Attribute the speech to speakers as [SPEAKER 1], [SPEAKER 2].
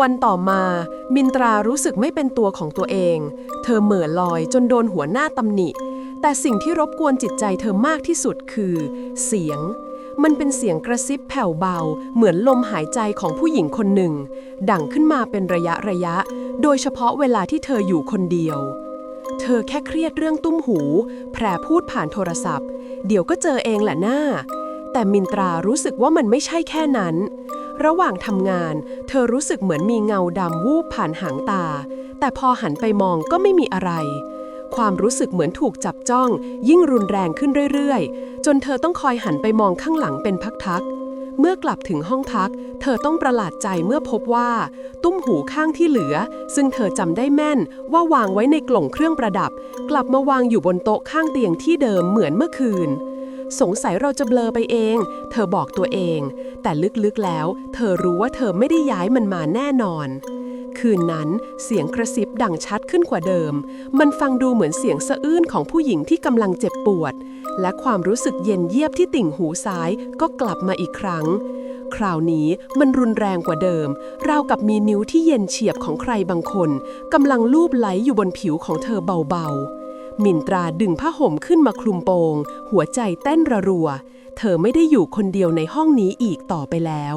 [SPEAKER 1] วันต่อมามินตรารู้สึกไม่เป็นตัวของตัวเอง เธอเหม่อลอยจนโดนหัวหน้าตำหนิ แต่สิ่งที่รบกวนจิตใจเธอมากที่สุดคือ เสียง มันเป็นเสียงกระซิบแผ่วเบา เหมือนลมหายใจของผู้หญิงคนหนึ่ง ดังขึ้นมาเป็นระยะระยะ โดยเฉพาะเวลาที่เธออยู่คนเดียว เธอแค่เครียดเรื่องตุ้มหู แพรพูดผ่านโทรศัพท์ เดี๋ยวก็เจอเองแหละหน้า แต่มินตรารู้สึกว่ามันไม่ใช่แค่นั้น ระหว่างทำงาน เธอรู้สึกเหมือนมีเงาดำวูบผ่านหางตา แต่พอหันไปมองก็ไม่มีอะไร ความรู้สึกเหมือนถูกจับจ้อง ยิ่งรุนแรงขึ้นเรื่อยๆ จนเธอต้องคอยหันไปมองข้างหลังเป็นพักๆ เมื่อกลับถึงห้องพัก เธอต้องประหลาดใจเมื่อพบว่า ตุ้มหูข้างที่เหลือ ซึ่งเธอจำได้แม่นว่าวางไว้ในกล่องเครื่องประดับ กลับมาวางอยู่บนโต๊ะข้างเตียงที่เดิมเหมือนเมื่อคืน สงสัยเราจะเบลอไปเอง เธอบอกตัวเอง แต่ลึกๆแล้ว เธอรู้ว่าเธอไม่ได้ย้ายมันมาแน่นอน คืนนั้นเสียงกระซิบดังชัดขึ้นกว่าเดิม มันฟังดูเหมือนเสียงสะอื้นของผู้หญิงที่กำลังเจ็บปวด และความรู้สึกเย็นเยียบที่ติ่งหูซ้ายก็กลับมาอีกครั้ง คราวนี้มันรุนแรงกว่าเดิม ราวกับมีนิ้วที่เย็นเฉียบของใครบางคนกำลังลูบไหลอยู่บนผิวของเธอเบาๆ มินตราดึงผ้าห่มขึ้นมาคลุมโปง หัวใจเต้นระรัว เธอไม่ได้อยู่คนเดียวในห้องนี้อีกต่อไปแล้ว